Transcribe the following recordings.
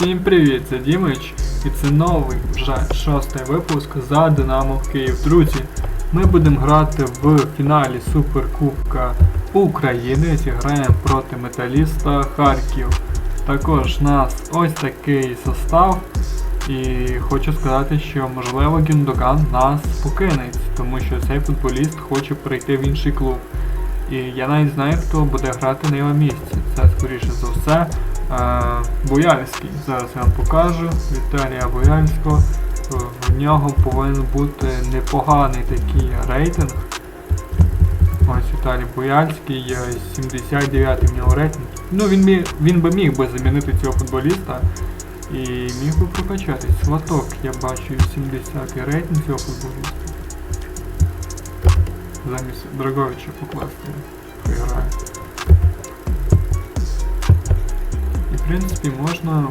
Всім привіт, це Дімич, і це новий вже шостий випуск за Динамо Київ. Друзі, ми будемо грати в фіналі Суперкубка України. Зіграємо проти металіста Харків. Також у нас ось такий состав. І хочу сказати, що можливо Гюндоган нас покине, тому що цей футболіст хоче перейти в інший клуб. І я навіть знаю, хто буде грати на його місці. Це скоріше за все Бояльський. Зараз я вам покажу Віталія Бояльського. Е, В нього повинен бути непоганий такий рейтинг. Ось Віталій Бояльський, е, 79 в нього рейтинг. Ну він, міг, він би міг би замінити цього футболіста і міг би прокачатись. Сваток, я бачу 70 рейтинг цього футболіста. Замість Драговича покласти принципі можна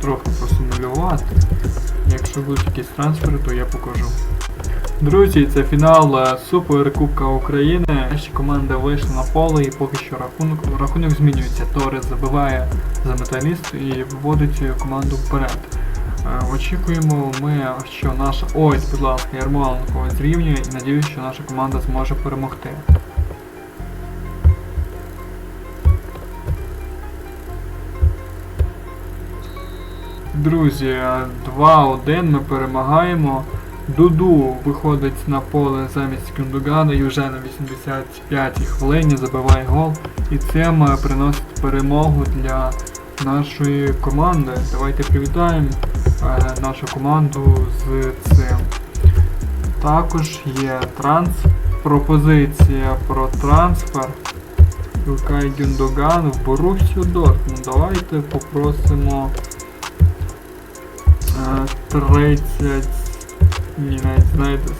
трохи просимулювати. Якщо будуть якісь трансфери, то я покажу. Друзі, це фінал е, Суперкубка України. Наші команди вийшли на поле і поки що рахунок, рахунок змінюється. Торес забиває за металіст і виводить команду вперед. Е, Очікуємо ми, що наша. Ось, будь ласка, Ярмоленко зрівнює і надіюсь, що наша команда зможе перемогти. Друзі, 2-1 ми перемагаємо. Дуду виходить на поле замість Кюндугана і вже на 85-й хвилині забиває гол. І цим е, приносить перемогу для нашої команди. Давайте привітаємо е, нашу команду з цим. Також є транс, пропозиція про трансфер. Юкай Гюндоган в Боруссію Дортмунд. Давайте попросимо 30, ні, навіть знаєте,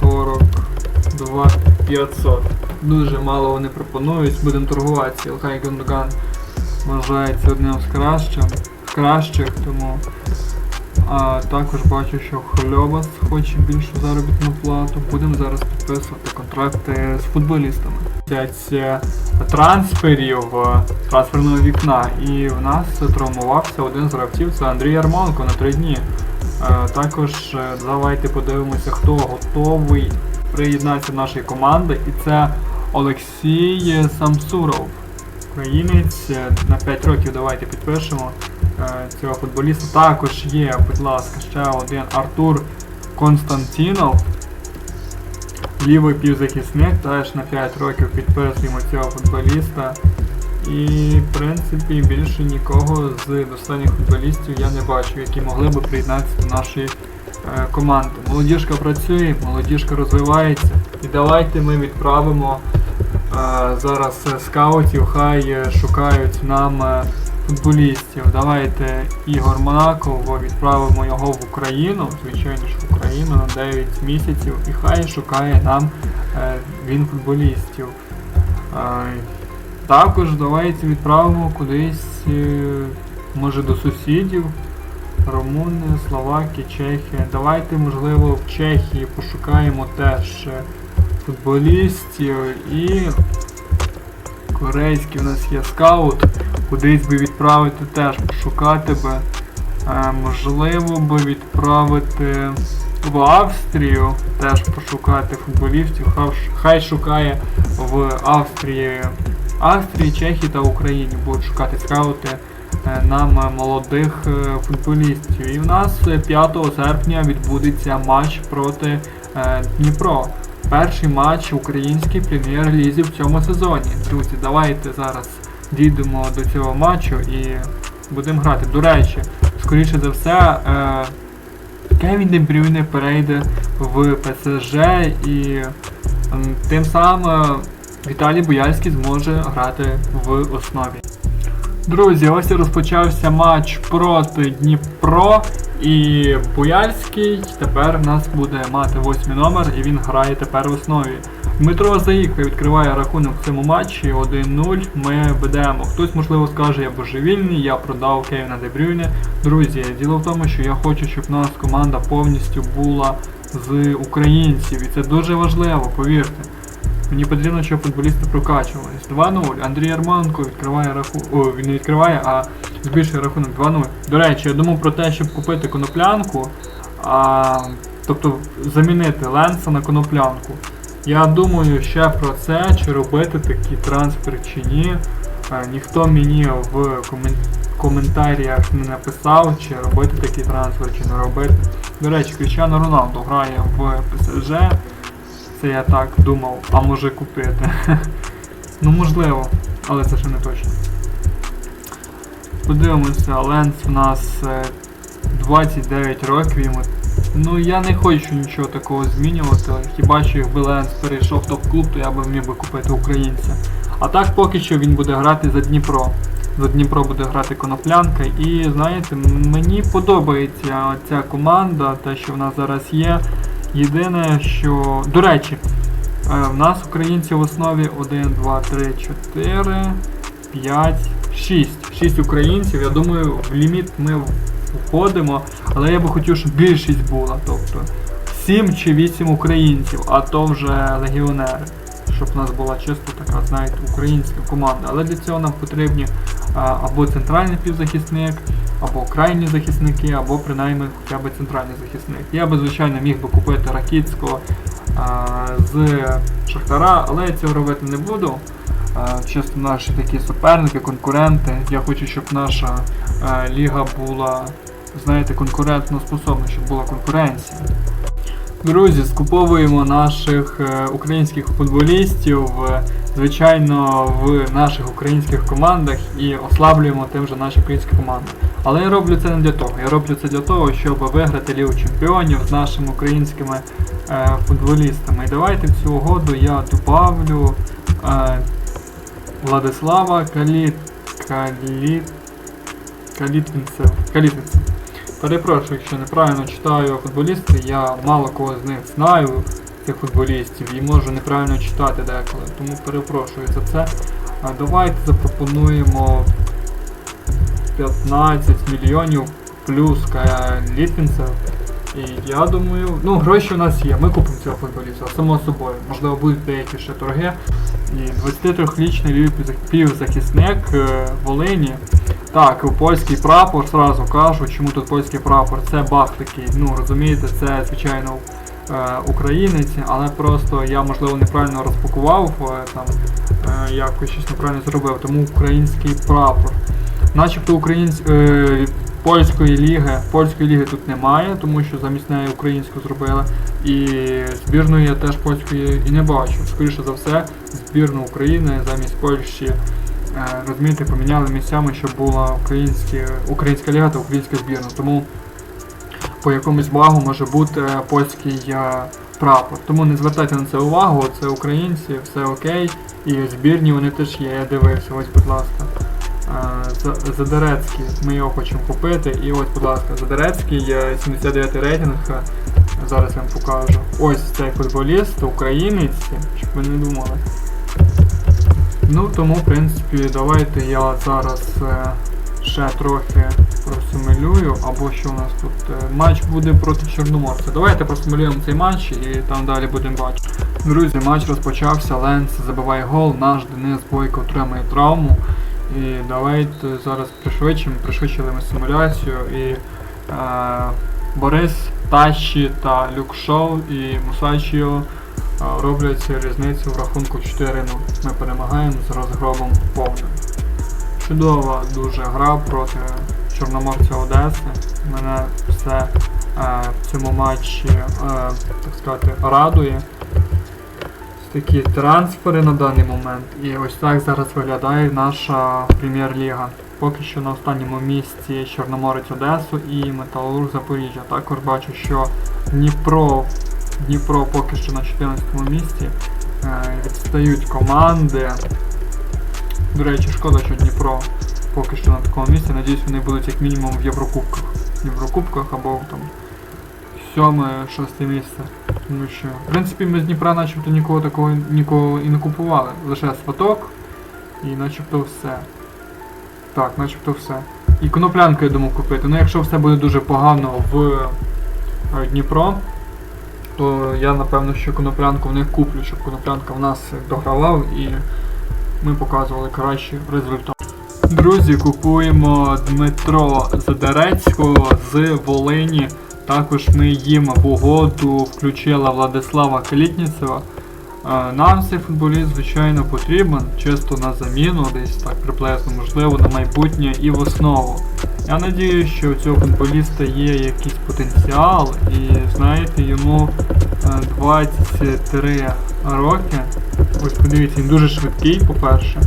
42 500. Дуже мало вони пропонують, будемо торгуватися. Юкай Гюндоган вважається одним з кращих, кращих тому а також бачу, що Хльобас хоче більшу заробітну плату. Будемо зараз підписувати контракти з футболістами. Трансферів трансферного вікна. І в нас травмувався один з гравців, це Андрій Ярмоленко на три дні. Е, Також е, давайте подивимося, хто готовий приєднатися до нашої команди. І це Олексій Самсуров. Українець е, на 5 років давайте підпишемо цього футболіста. Також є, будь ласка, ще один Артур Константінов. Лівий півзахисник, теж на 5 років підписуємо цього футболіста. І в принципі більше нікого з достойних футболістів я не бачу, які могли би приєднатися до нашої е, команди. Молодіжка працює, молодіжка розвивається. І давайте ми відправимо е, зараз скаутів, хай шукають нам е, футболістів. Давайте Ігор Монаков відправимо його в Україну, звичайно Україну на 9 місяців, і хай шукає нам е, він футболістів. Е, також давайте відправимо кудись, е, може до сусідів. Румуни, Словаки, Чехія. Давайте, можливо, в Чехії пошукаємо теж е, футболістів і корейський у нас є скаут. Кудись би відправити теж пошукати би. Е, можливо би відправити в Австрію, теж пошукати футболістів. Хай- шукає в Австрії, Австрії, Чехії та Україні будуть шукати скаути е, нам е, молодих е, футболістів. І в нас е, 5 серпня відбудеться матч проти е, Дніпро. Перший матч українській прем'єр-лізі в цьому сезоні. Друзі, давайте зараз дійдемо до цього матчу і будемо грати. До речі, скоріше за все, е, Кевін Дебрюне перейде в ПСЖ і тим самим Віталій Бояльський зможе грати в основі. Друзі, ось і розпочався матч проти Дніпро. І Бояльський тепер в нас буде мати восьмий номер і він грає тепер в основі. Дмитро Заїка відкриває рахунок в цьому матчі 1-0. Ми ведемо. Хтось, можливо, скаже, я божевільний, я продав Кевіна Дебрюйне. Друзі, діло в тому, що я хочу, щоб у нас команда повністю була з українців. І це дуже важливо, повірте. Мені потрібно, щоб футболісти прокачувались. 2-0. Андрій Ярмоленко відкриває раху... О, він не відкриває, а збільшує рахунок 2-0. До речі, я думав про те, щоб купити коноплянку, а, тобто замінити Ленса на коноплянку. Я думаю ще про це, чи робити такий трансфер чи ні. Е, Ніхто мені в комен- коментарях не написав, чи робити такий трансфер, чи не робити. До речі, Кріщано Роналду грає в ПСЖ. Це я так думав, а може купити. ну можливо, але це ще не точно. Подивимося, Ленс в нас е, 29 років йому. Ну я не хочу нічого такого змінювати. Хіба що якби Ленс перейшов в топ-клуб, то я би міг би купити українця. А так поки що він буде грати за Дніпро. За Дніпро буде грати коноплянка. І знаєте, мені подобається ця команда, те, що в нас зараз є. Єдине, що. До речі, е, в нас українців в основі 1, 2, 3, 4, 5, 6. 6 українців. Я думаю, в ліміт ми входимо, але я би хотів, щоб більшість була. Тобто 7 чи 8 українців, а то вже легіонери. Щоб у нас була чисто така, знаєте, українська команда. Але для цього нам потрібні а, або центральний півзахисник, або крайні захисники, або принаймні хоча б центральний захисник. Я би, звичайно, міг би купити Ракіцького а, з Шахтара, але я цього робити не буду. А, Чисто наші такі суперники, конкуренти. Я хочу, щоб наша а, ліга була, знаєте, конкурентно способна, щоб була конкуренція. Друзі, скуповуємо наших е, українських футболістів, е, звичайно, в наших українських командах і ослаблюємо тим же наші українські команди. Але я роблю це не для того. Я роблю це для того, щоб виграти Лігу чемпіонів з нашими українськими е, футболістами. І давайте в цю угоду я добавлю Владислава Каліт... Каліт... Калітвінцев. Калітвінцев. Перепрошую, якщо неправильно читаю футболісти, я мало кого з них знаю, цих футболістів, і можу неправильно читати деколи, тому перепрошую за це. А давайте запропонуємо 15 мільйонів плюс Літвінцев. І я думаю, ну гроші у нас є, ми купимо цього футболіста, само собою. Можливо, будуть деякі ще торги. І 23-річний лівий півзахисник е, Волині. Так, польський прапор, сразу кажу, чому тут польський прапор, це бах такий, ну розумієте, це звичайно е, українець, але просто я можливо неправильно розпакував, е, там якось щось неправильно зробив, тому український прапор. Начебто українсь... польської ліги, польської ліги тут немає, тому що замість неї українську зробили. І збірної я теж польської і не бачу. Скоріше за все, збірну України замість Польщі Е, розумієте, поміняли місцями, щоб була українська ліга та українська збірна. Тому по якомусь вагу може бути е, польський е, прапор. Тому не звертайте на це увагу, це українці, все окей. І збірні вони теж є, я дивився, ось, будь ласка. За- Задерецький, ми його хочемо купити. І ось, будь ласка, Задерецький, е, 79 рейтинг. Зараз я вам покажу. Ось цей футболіст, українець, щоб ви не думали. Ну тому, в принципі, давайте я зараз е, ще трохи просимулюю, або що у нас тут е, матч буде проти Чорноморця. Давайте просимулюємо цей матч і там далі будемо бачити. Друзі, матч розпочався, Ленс забиває гол, наш Денис Бойко отримує травму. І давайте зараз пришвидшимо, пришвидшили ми симуляцію і е, Борис, Таші та Люк Шоу і Мусачіо е, роблять різницю в рахунку 4-0. Ми перемагаємо з розгромом повним. Чудова дуже гра проти Чорноморця Одеси. Мене все е, в цьому матчі, е, так сказати, радує. Такі трансфери на даний момент. І ось так зараз виглядає наша прем'єр-ліга. Поки що на останньому місці Чорноморець Одесу і Металург Запоріжжя. Також бачу, що Дніпро, Дніпро поки що на 14 місці. Е, відстають команди. До речі, шкода, що Дніпро поки що на такому місці. Надіюсь, вони будуть як мінімум в Єврокубках. В Єврокубках або там сьоме, шосте місце. Тому що, в принципі, ми з Дніпра начебто нікого такого нікого і не купували. Лише сваток і начебто все. Так, начебто все. І коноплянку я думав купити. Ну якщо все буде дуже погано в е, Дніпро, то я напевно, що коноплянку в них куплю, щоб коноплянка в нас догравав і ми показували кращий результат. Друзі, купуємо Дмитро Задерецького з Волині. Також ми їм в угоду включила Владислава Калітніцева. Е, Нам цей футболіст, звичайно, потрібен, чисто на заміну, десь так приблизно, можливо, на майбутнє і в основу. Я надію, що у цього футболіста є якийсь потенціал, і знаєте, йому е, 23 роки. Ось подивіться, він дуже швидкий, по-перше.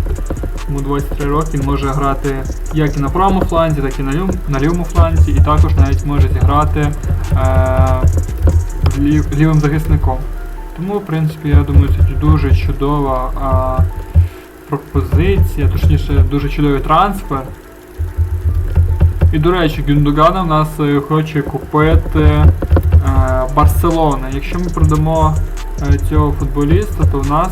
Йому 23 роки він може грати як і на правому фланзі, так і на лівому, на лівому фланзі, і також навіть може зіграти е, лів- лівим захисником. Тому, в принципі, я думаю, це дуже чудова а, пропозиція, точніше, дуже чудовий трансфер. І, до речі, Гюндогана в нас е, хоче купити е, Барселона. Якщо ми продамо е, цього футболіста, то в нас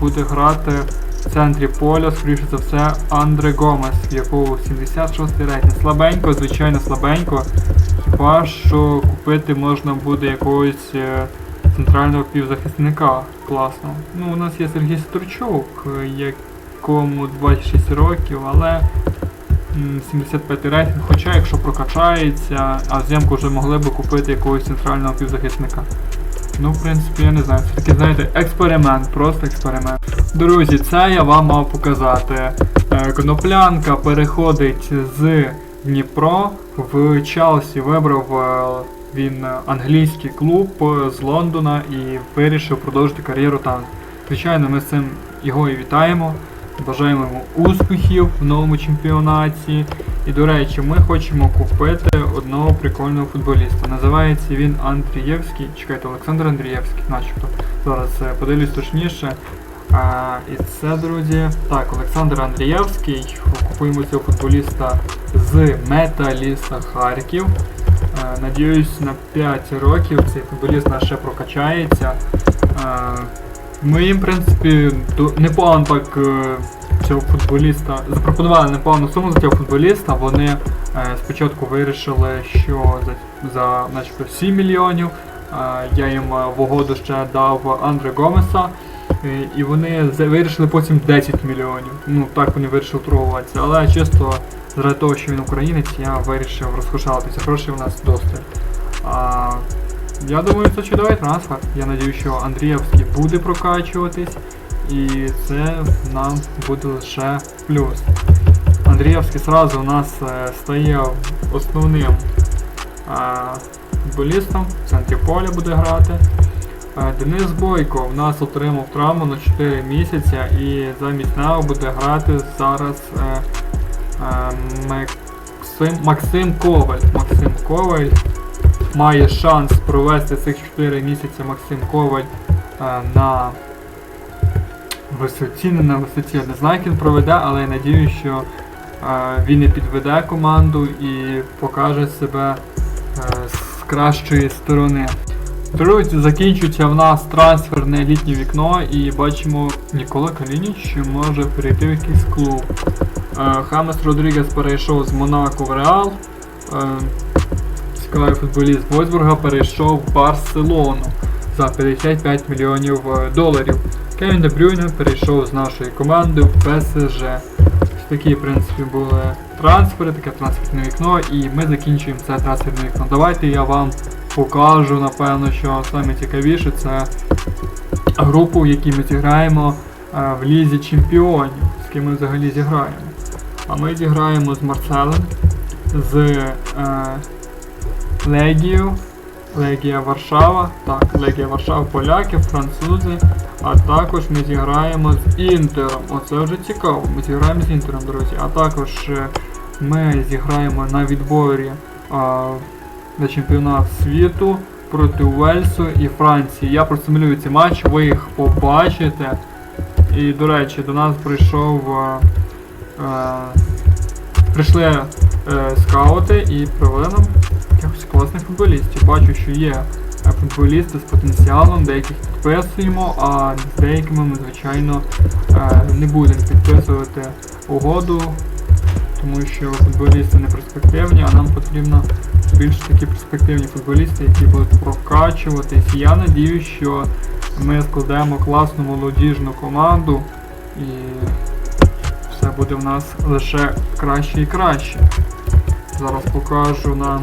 буде грати в центрі поля, скоріше за все, Андре Гомес, в якого 76 рейтинг. Слабенько, звичайно, слабенько. Хіба що купити можна буде якогось центрального півзахисника класного. Ну, у нас є Сергій е, якому 26 років, але 75 рейтинг, хоча якщо прокачається, а взимку вже могли би купити якогось центрального півзахисника. Ну, в принципі, я не знаю. Це такий, знаєте, експеримент, просто експеримент. Друзі, це я вам мав показати. Е, Коноплянка переходить з Дніпро в Челсі. Вибрав е, він англійський клуб е, з Лондона і вирішив продовжити кар'єру там. Звичайно, ми з цим його і вітаємо. Бажаємо йому успіхів в новому чемпіонаті. І до речі, ми хочемо купити одного прикольного футболіста. Називається він Андрієвський. Чекайте, Олександр Андрієвський, начебто. Зараз е, подивлюсь точніше. А, і це, друзі. Так, Олександр Андрієвський. Купуємо цього футболіста з Металіста Харків. Е, Надіюсь, на 5 років цей футболіст наш ще прокачається. Ми їм, в принципі, непогано так е, цього футболіста запропонували непогану суму за цього футболіста. Вони е, спочатку вирішили, що за, за начебто 7 мільйонів. Е, я їм в угоду ще дав Андре Гомеса. І вони вирішили потім 10 мільйонів. Ну так вони вирішили торгуватися. Але чисто заради того, що він українець, я вирішив розкошалитися. Грошей у нас досить. Я думаю, це чудовий трансфер. Я надію, що Андрієвський буде прокачуватись, і це нам буде лише плюс. Андрієвський сразу у нас е, стає основним е, футболістом, в центрі поля буде грати. Е, Денис Бойко в нас отримав травму на 4 місяці і замість нього буде грати зараз Максим, Максим Коваль. Максим Коваль має шанс провести цих 4 місяці Максим Коваль е, на висоті, не на висоті. Я не знаю, як він проведе, але я надію, що е, він і підведе команду і покаже себе е, з кращої сторони. Друзі, закінчується в нас трансферне літнє вікно і бачимо Нікола Калініч може перейти в якийсь клуб. Хамес Родрігес перейшов з Монако в Реал. Цікавий футболіст Вольсбурга перейшов в Барселону за 55 мільйонів е, доларів. Кевін Де Брюйне перейшов з нашої команди в ПСЖ. Такі, в принципі, були трансфери, таке трансферне вікно, і ми закінчуємо це трансферне вікно. Давайте я вам покажу, напевно, що саме цікавіше це групу, в якій ми зіграємо е, в Лізі Чемпіонів, з ким ми взагалі зіграємо. А ми зіграємо з Марселем, з е, Легією, Легія Варшава, так, Легія Варшава, поляки, французи, а також ми зіграємо з Інтером. Оце вже цікаво. Ми зіграємо з Інтером, друзі. А також е, ми зіграємо на відборі а, на чемпіонат світу проти Уельсу і Франції. Я просимулюю ці матчі, ви їх побачите. І, до речі, до нас прийшов. е, е, прийшли е, скаути і привели нам якихось класних футболістів. Бачу, що є е, футболісти з потенціалом, деяких підписуємо, а з деякими ми, звичайно, е, не будемо підписувати угоду, тому що футболісти не перспективні, а нам потрібно більш такі перспективні футболісти, які будуть прокачуватись. Я надію, що ми складемо класну молодіжну команду і все буде в нас лише краще і краще. Зараз покажу нам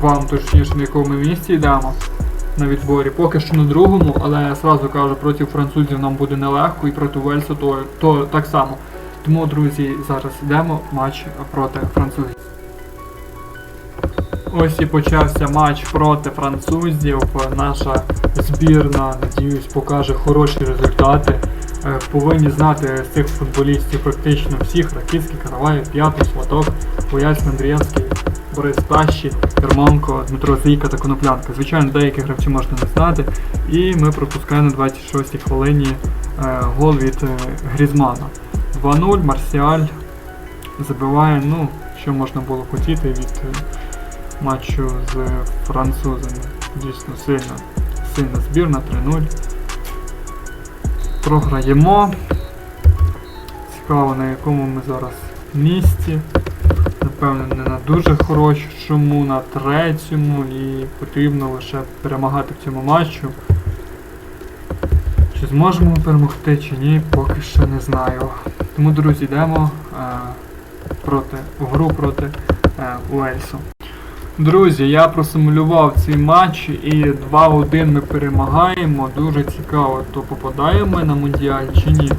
вам точніше на якому ми місці йдемо на відборі. Поки що на другому, але я сразу кажу, проти французів нам буде нелегко і проти Вельсу то, то так само. Тому, друзі, зараз йдемо матч проти французів. Ось і почався матч проти французів. Наша збірна, надіюсь, покаже хороші результати. Е, Повинні знати з цих футболістів практично всіх. Ракицький, Караваєв, П'ятий, Сваток, Бояць, Андрієвський, Борис Тащі, Ермонко, Дмитро Зійка та Коноплянка. Звичайно, деяких гравців можна не знати. І ми пропускаємо на 26-й хвилині е, гол від е, Грізмана. 2-0, Марсіаль забиває, ну, що можна було хотіти від матчу з французами. Дійсно сильна, сильна збірна, 3-0. Програємо. Цікаво, на якому ми зараз місці. Напевно, не на дуже хорошому, на третьому і потрібно лише перемагати в цьому матчу. Чи зможемо перемогти чи ні, поки що не знаю. Тому, друзі, йдемо е, проти, в гру проти е, Уельсу. Друзі, я просимулював цей матч і 2-1 ми перемагаємо. Дуже цікаво, то попадаємо ми на мундіаль чи ні.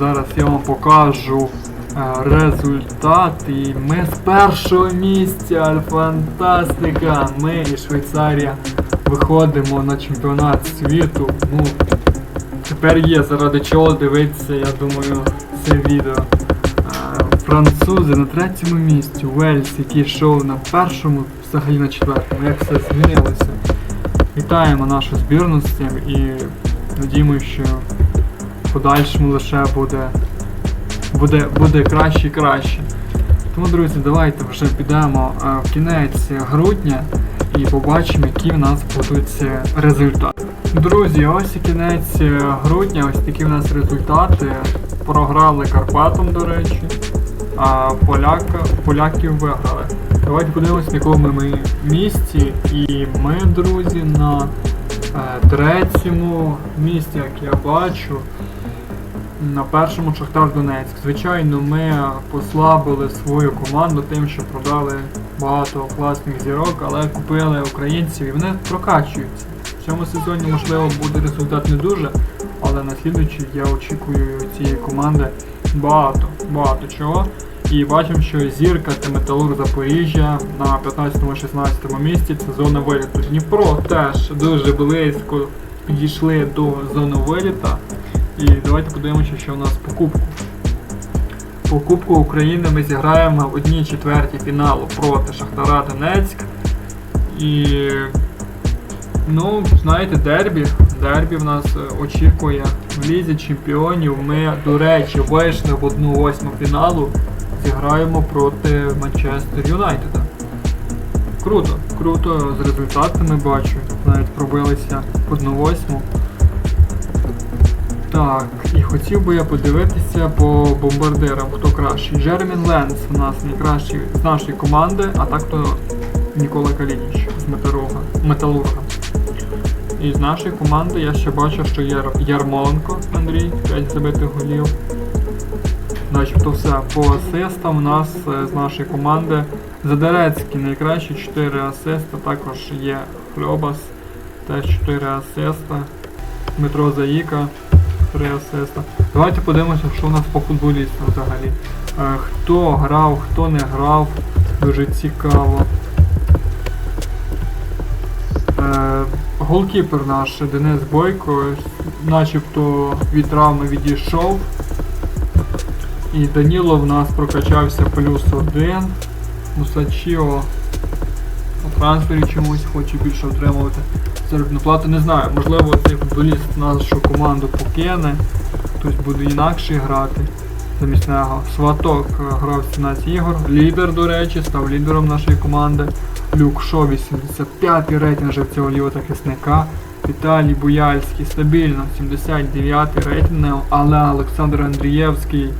Зараз я вам покажу е, результат. І ми з першого місця. Фантастика! Ми і Швейцарія виходимо на чемпіонат світу. Ну, тепер є заради чого дивитися, я думаю, це відео. Французи на третьому місці, Уельс, який йшов на першому, взагалі на четвертому, як все змінилося. Вітаємо нашу збірну з цим і надіємося, що в подальшому лише буде, буде, буде краще і краще. Тому, друзі, давайте вже підемо е, в кінець грудня і побачимо, які в нас будуть е, результати. Друзі, ось і кінець е, грудня, ось такі в нас результати. Програли Карпатом, до речі, а поляка, поляків виграли. Давайте подивимось, в якому ми місці. І ми, друзі, на е, третьому місці, як я бачу. На першому Шахтар Донецьк. Звичайно, ми послабили свою команду тим, що продали багато класних зірок, але купили українців і вони прокачуються. В цьому сезоні, можливо, буде результат не дуже, але на слідуючий я очікую цієї команди багато, багато чого. І бачимо, що зірка та Металург Запоріжжя на 15-16 місці це зона виліту. Дніпро теж дуже близько підійшли до зони виліта. І давайте подивимося, що у нас по кубку. По Кубку України ми зіграємо в одній четвертій фіналу проти Шахтара Донецьк. І ну, знаєте, дербі. Дербі в нас е, очікує в лізі чемпіонів. Ми, до речі, вийшли в одну восьму фіналу. Зіграємо проти Манчестер Юнайтеда. Круто, круто з результатами бачу. Навіть пробилися в одну восьму. Так, і хотів би я подивитися по бомбардирам, хто кращий. Джеремін Ленс у нас найкращий з нашої команди, а так то Нікола Калініч з Металурга. Металурга. І з нашої команди я ще бачу, що є Ярмоленко Андрій, 5 забитих голів. Начебто все. По асистам у нас е, з нашої команди Задерецький найкращий 4 асиста, також є Хльобас, теж 4 асиста. Дмитро Заїка, 3 асиста. Давайте подивимося, що у нас по футболістам взагалі. Е, Хто грав, хто не грав, дуже цікаво. Е, Голкіпер наш Денис Бойко, начебто від травми відійшов. І Даніло в нас прокачався плюс один. Мусачіо у трансфері чомусь хоче більше отримувати заробітну плату. Не знаю, можливо цей футболіст нашу команду покине, хтось буде інакше грати замість нього. Сваток е, грав 17 ігор. Лідер, до речі, став лідером нашої команди. Люк Шо 85-й рейтинг вже цього лівозахисника. Віталій Буяльський стабільно 79-й рейтинг, але Олександр Андрієвський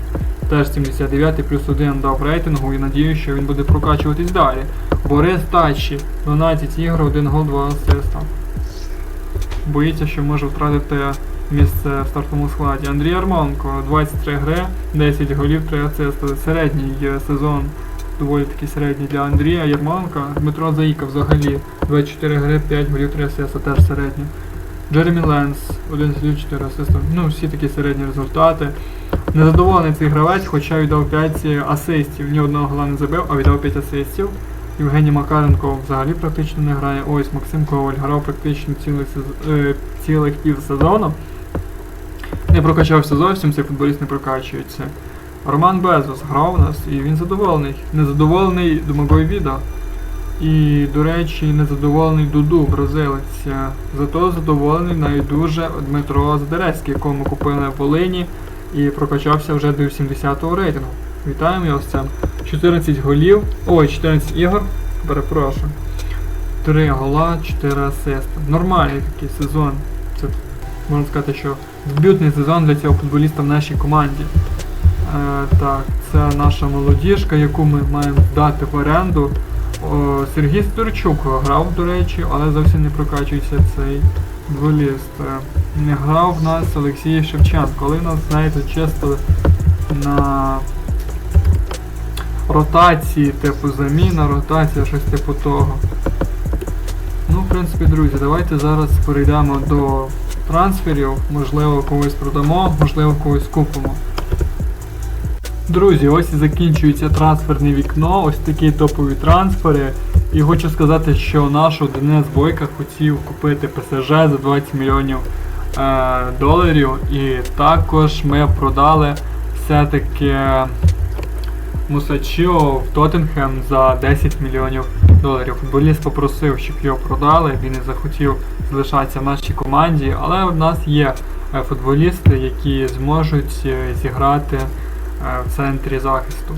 теж 79 плюс 1 дав рейтингу і надію, що він буде прокачуватись далі. Борис Тачі, 12 ігор, 1 гол, 2 асиста. Боїться, що може втратити місце в стартовому складі. Андрій Армонко, 23 гри, 10 голів, 3 асисти. Середній е, сезон, доволі такий середній для Андрія Ярмонка. Дмитро Заїка взагалі 24 гри, 5 голів, 3 асиста, теж середній. Джеремі Ленс, 1 голів, 4 асиста. Ну, всі такі середні результати. Незадоволений цей гравець, хоча віддав 5 асистів. Ні одного гола не забив, а віддав 5 асистів. Євгеній Макаренко взагалі практично не грає. Ось Максим Коваль грав практично цілих, е, цілих пів сезону. Не прокачався зовсім, цей футболіст не прокачується. Роман Безос грав нас і він задоволений. Незадоволений Домагой Віда. І, до речі, незадоволений Дуду, бразилець. Зато задоволений навіть дуже Дмитро Задерецький, якого ми купили в Волині і прокачався вже до 80-го рейтингу. Вітаємо його з цим. 14 голів, ой, 14 ігор, перепрошую. 3 гола, 4 асисти. Нормальний такий сезон. Це можна сказати, що дебютний сезон для цього футболіста в нашій команді. Е, так, це наша молодіжка, яку ми маємо здати в оренду. О, Сергій Сидорчук грав, до речі, але зовсім не прокачується цей футболіст. Е, Не грав в нас Олексій Шевченко, коли нас, знаєте, чисто на ротації, типу заміна, ротація, щось типу того. Ну, в принципі, друзі, давайте зараз перейдемо до трансферів. Можливо, когось продамо, можливо, когось купимо. Друзі, ось і закінчується трансферне вікно, ось такі топові трансфери. І хочу сказати, що наш Денис Бойка хотів купити ПСЖ за 20 мільйонів е, доларів. І також ми продали все-таки Мусачіо в Тоттенхем за 10 мільйонів доларів. Футболіст попросив, щоб його продали, він не захотів залишатися в нашій команді, але в нас є е, футболісти, які зможуть е, зіграти в центрі захисту.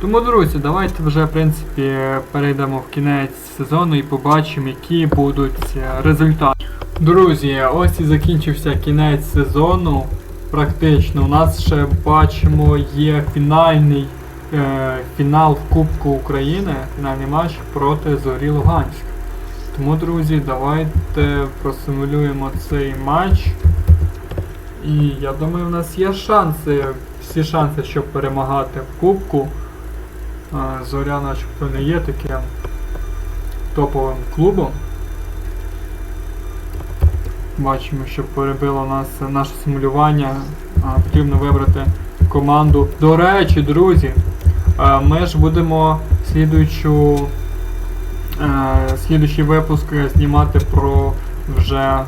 Тому, друзі, давайте вже в принципі перейдемо в кінець сезону і побачимо, які будуть е, результати. Друзі, ось і закінчився кінець сезону. Практично у нас ще бачимо є фінальний е, фінал в Кубку України, фінальний матч проти Зорі Луганськ. Тому, друзі, давайте просимулюємо цей матч. І я думаю, в нас є шанси, всі шанси, щоб перемагати в Кубку. Зоря начебто не є таким топовим клубом. Бачимо, що перебило нас наше симулювання. Потрібно вибрати команду. До речі, друзі, ми ж будемо слідуючу, слідуючий випуск знімати про вже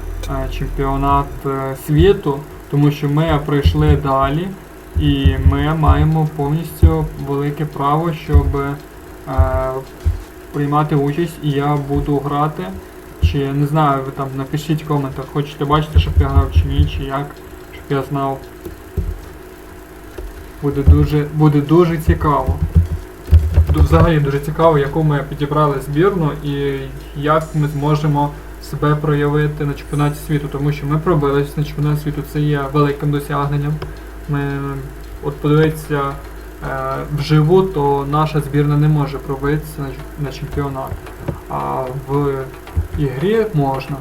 чемпіонат е, світу, тому що ми пройшли далі і ми маємо повністю велике право, щоб е, приймати участь і я буду грати. Чи не знаю, ви там напишіть в коментах, хочете бачити, щоб я грав чи ні, чи як, щоб я знав. Буде дуже, буде дуже цікаво. Взагалі дуже цікаво, яку ми підібрали збірну і як ми зможемо себе проявити на чемпіонаті світу, тому що ми пробились на чемпіонат світу, це є великим досягненням. От подивитися е, вживу, то наша збірна не може пробитися на, на чемпіонат. А в ігрі можна.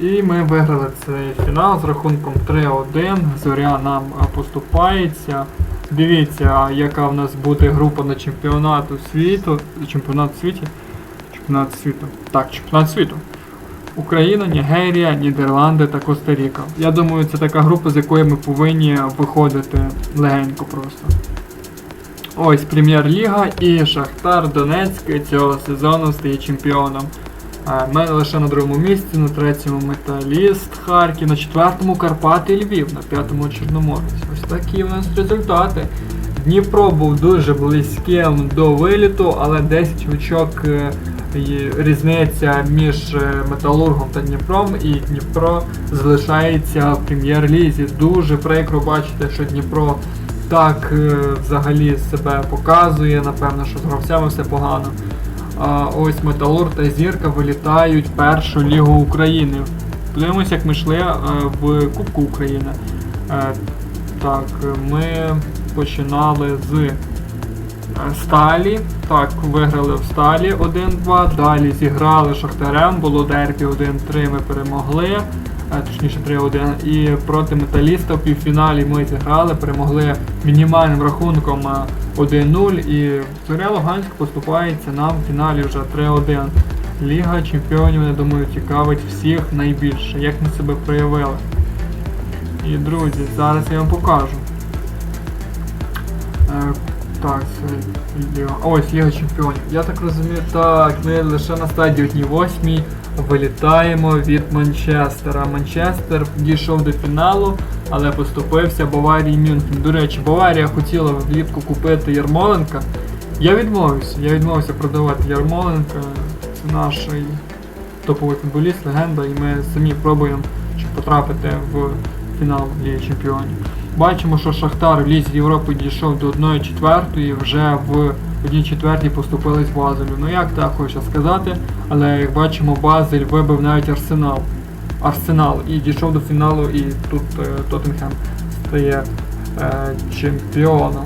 І ми виграли цей фінал з рахунком 3-1. Зоря нам поступається. Дивіться, яка в нас буде група на чемпіонату світу. Чемпіонат світі. Чемпіонат світу. Так, чемпіонат світу. Україна, Нігерія, Нідерланди та Коста-Ріка. Я думаю, це така група, з якої ми повинні виходити легенько просто. Ось Прем'єр-ліга і Шахтар Донецьк цього сезону стає чемпіоном. Е, Ми лише на другому місці, на третьому Металіст Харків, на четвертому Карпати і Львів, на п'ятому Чорноморець. Ось такі у нас результати. Дніпро був дуже близьким до виліту, але 10 очок е, різниця між е, Металургом та Дніпром, і Дніпро залишається в прем'єр-лізі. Дуже прикро бачити, що Дніпро так е, взагалі себе показує. Напевно, що з гравцями все погано. А ось Металург та Зірка вилітають в першу лігу України. Подивимось, як ми йшли е, в Кубку України. Так, ми починали з Сталі. Так, виграли в Сталі 1-2. Далі зіграли Шахтарем, було дербі 1-3, ми перемогли. е, Точніше 3-1. І проти металіста в півфіналі ми зіграли, перемогли мінімальним рахунком е, 1-0. І Зоря Луганськ поступається нам в фіналі вже 3-1. Ліга чемпіонів, я думаю, цікавить всіх найбільше, як ми себе проявили. І друзі, зараз я вам покажу. Так, це Ліга. Ось Ліга Чемпіонів. Я так розумію, так, ми лише на стадії 1-8 вилітаємо від Манчестера. Манчестер дійшов до фіналу, але поступився Баварії Мюнхен. До речі, Баварія хотіла влітку купити Ярмоленка. Я відмовився. Я відмовився продавати Ярмоленка. Це наш топовий футболіст, легенда, і ми самі пробуємо потрапити в фінал Ліги Чемпіонів. Бачимо, що Шахтар в Лізі Європи дійшов до 1 четвертої, вже в 1 четвертій поступились Базелю. Ну як так хочу сказати, але як бачимо, Базель вибив навіть Арсенал. Арсенал і дійшов до фіналу, і тут е, Тоттенхем стає е, чемпіоном.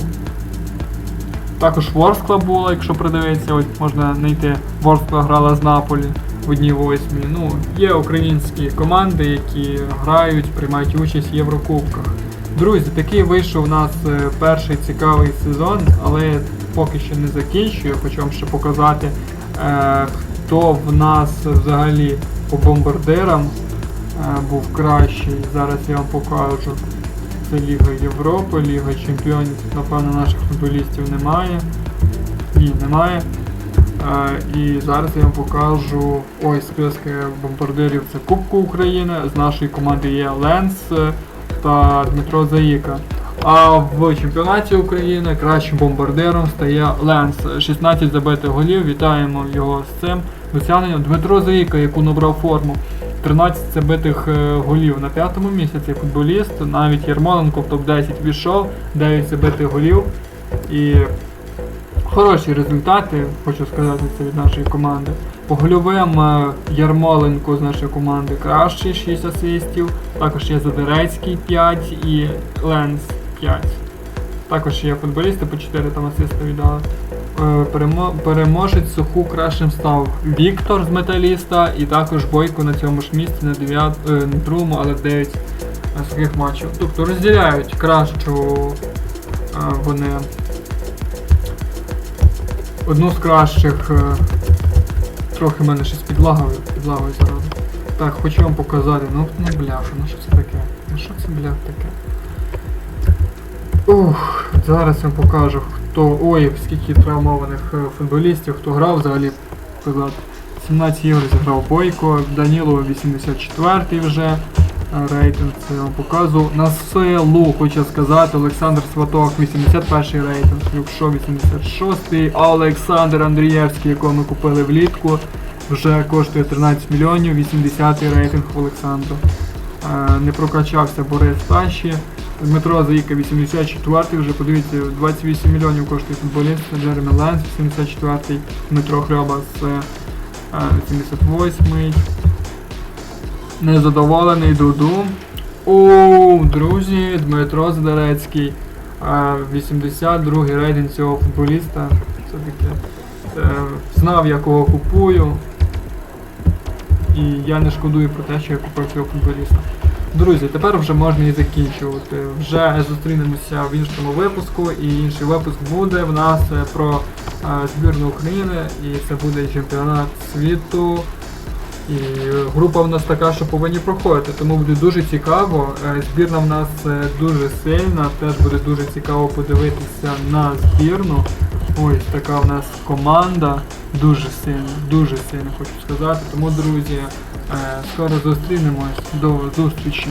Також Ворскла була, якщо придивитися, ось можна знайти. Ворскла грала з Наполі в одній восьмій. Ну, є українські команди, які грають, приймають участь в Єврокубках. Друзі, такий вийшов у нас е, перший цікавий сезон, але поки що не закінчую. Хочу вам ще показати, е, хто в нас взагалі по бомбардирам е, був кращий. Зараз я вам покажу. Це Ліга Європи, Ліга Чемпіонів. Напевно, наших футболістів немає. Ні, немає. І зараз я вам покажу ось списки бомбардирів. Це Кубку України. З нашої команди є Ленс та Дмитро Заїка. А в чемпіонаті України кращим бомбардиром стає Ленс. 16 забитих голів. Вітаємо його з цим досягненням. Дмитро Заїка, яку набрав форму. 13 забитих е, голів на п'ятому місяці футболіст. Навіть Єрмоленко в топ-10 війшов, 9 забитих голів. І хороші результати, хочу сказати, це від нашої команди. По гольовим е, Ярмоленко з нашої команди кращий 6 асистів. Також є Задерецький 5 і Ленс 5. Також є футболісти по 4 там асисти віддали. Е, Переможець суху кращим став Віктор з металіста і також Бойко на цьому ж місці на 9, е, на другому, але 9 сухих матчів. Тобто розділяють кращу вони одну з кращих. Трохи в мене щось підлагою, підлагою зараз. Так, хочу вам показати. Ну, ну бляха, ну що це таке? Ну що це блях таке? Ух, зараз я вам покажу, хто. Ой, скільки травмованих е, футболістів, хто грав взагалі сказати. 17 ігор зіграв Бойко, Даніло 84-й вже. Е, Рейтинг я вам показую. На силу хочу сказати, Олександр Сваток 81-й рейтинг, Люкшо 86-й, а Олександр Андрієвський, якого ми купили влітку, вже коштує 13 мільйонів, 80-й рейтинг Олександру. Е, Не прокачався Борис Таші. Дмитро Заїка 84-й, вже подивіться, 28 мільйонів коштує футболіст, Джеремі Ленс 74-й, Дмитро Хрьоба з е, 78-й. Незадоволений Дуду. О, друзі, Дмитро Задерецький. е, 82-й рейтинг цього футболіста. Це таке. е, Знав, я кого купую. І я не шкодую про те, що я купив цього футболіста. Друзі, тепер вже можна і закінчувати. Вже зустрінемося в іншому випуску, і інший випуск буде в нас е, про е, збірну України, і це буде чемпіонат світу. І група в нас така, що повинні проходити, тому буде дуже цікаво. Е, Збірна в нас е, дуже сильна, теж буде дуже цікаво подивитися на збірну. Ось така в нас команда, дуже сильна, дуже сильна, хочу сказати. Тому, друзі, е, скоро зустрінемось. До зустрічі.